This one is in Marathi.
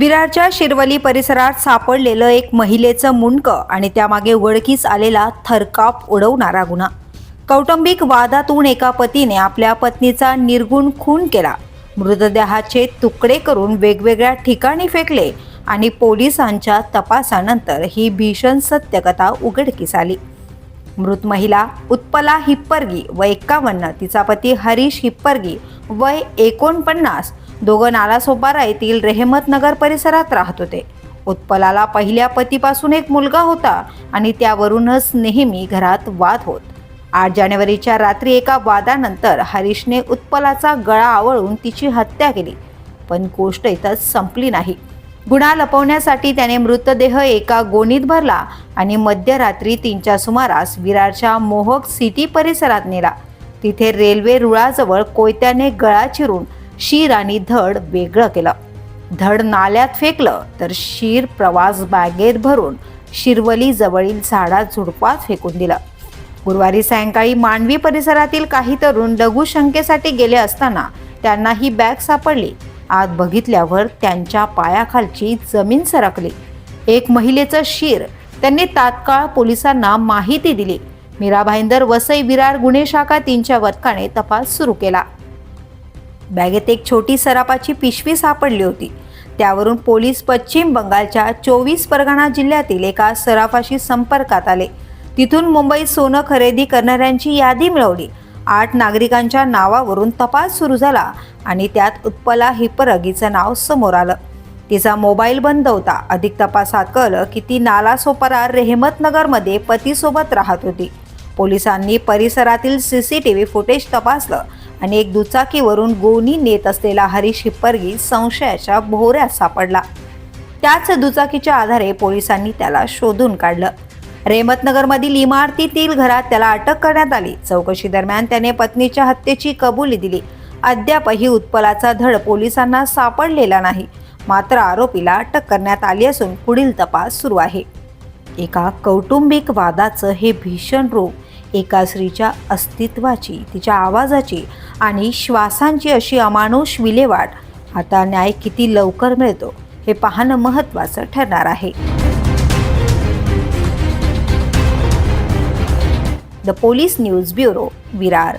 विरारच्या शिरवली परिसरात सापडलेलं एक महिलेचं मुंडकं आणि त्यामागे उघडकीस आलेला थरकाप उडवणारा गुन्हा. कौटुंबिक वादातून एका पतीने आपल्या पत्नीचा निर्गुण खून केला. मृतदेहाचे तुकडे करून वेगवेगळ्या ठिकाणी फेकले आणि पोलिसांच्या तपासानंतर ही भीषण सत्यकथा उघडकीस आली. मृत महिला उत्पला हिप्परगी व एक्कावन्न तिचा पती हरीश हिप्परगी वय एकोणपन्नास दोघं नालासोपारा येथील रेहमतनगर परिसरात राहत होते. उत्पलाला पहिल्या पतीपासून एक मुलगा होता आणि त्यावरूनच नेहमी घरात वाद होत. आठ जानेवारीच्या रात्री एका वादानंतर हरीशने उत्पलाचा गळा आवळून तिची हत्या केली पण गोष्ट इथंच संपली नाही. गुन्हा लपवण्यासाठी त्याने मृतदेह एका गोणीत भरला आणि मध्यरात्री तीनच्या सुमारास विरारच्या मोहक सिटी परिसरात नेला. तिथे रेल्वे रुळाजवळ कोयत्याने गळा चिरून शीर आणि धड वेगळं केलं. धड नाल्यात फेकलं तर शीर प्रवास बॅगेत भरून शिरवली जवळील झाडात झुडपात फेकून दिलं. गुरुवारी सायंकाळी मांडवी परिसरातील काही तरुण लघुशंकेसाठी गेले असताना त्यांना ही बॅग सापडली. आत बघितल्यावर त्यांच्या पायाखालची जमीन सरकली. एक महिलेचं शीर त्यांनी तात्काळ पोलिसांना माहिती दिली. मीरा भाईंदर वसई विरार गुन्हे शाखा तीनच्या पथकाने तपास सुरू केला. बॅगेत एक छोटी सरापाची पिशवी सापडली होती. त्यावरून पोलीस पश्चिम बंगालच्या चोवीस परगणा जिल्ह्यातील एका सराफाशी संपर्कात आले. तिथून मुंबईत सोनं खरेदी करणाऱ्यांची यादी मिळवली. आठ नागरिकांच्या नावावरून तपास सुरू झाला आणि त्यात उत्पला हिपरगीचं नाव समोर आलं. तिचा मोबाईल बंद होता. अधिक तपासात कळलं की ती नालासोपारा रेहमतनगरमध्ये पतीसोबत राहत होती. पोलिसांनी परिसरातील C C T V footage तपासलं आणि एक दुचाकीवरून गोनी नेत असलेला हरीश हिप्परगी संशयाच्या भोवऱ्यात सापडला. त्याच दुचाकीच्या आधारे पोलिसांनी त्याला शोधून काढलं. रेहमतनगरमधील इमारतीतील घरात त्याला अटक करण्यात आली. चौकशी दरम्यान त्याने पत्नीच्या हत्येची कबुली दिली. अद्यापही उत्पलाचा धड पोलिसांना सापडलेला नाही. मात्र आरोपीला अटक करण्यात आली असून पुढील तपास सुरू आहे. एका कौटुंबिक वादाचं हे भीषण रूप एका स्त्रीच्या अस्तित्वाची तिच्या आवाजाची आणि श्वासांची अशी अमानुष विल्हेवाट. आता न्याय किती लवकर मिळतो हे पाहणं महत्त्वाचं ठरणार आहे. The police news bureau Virar.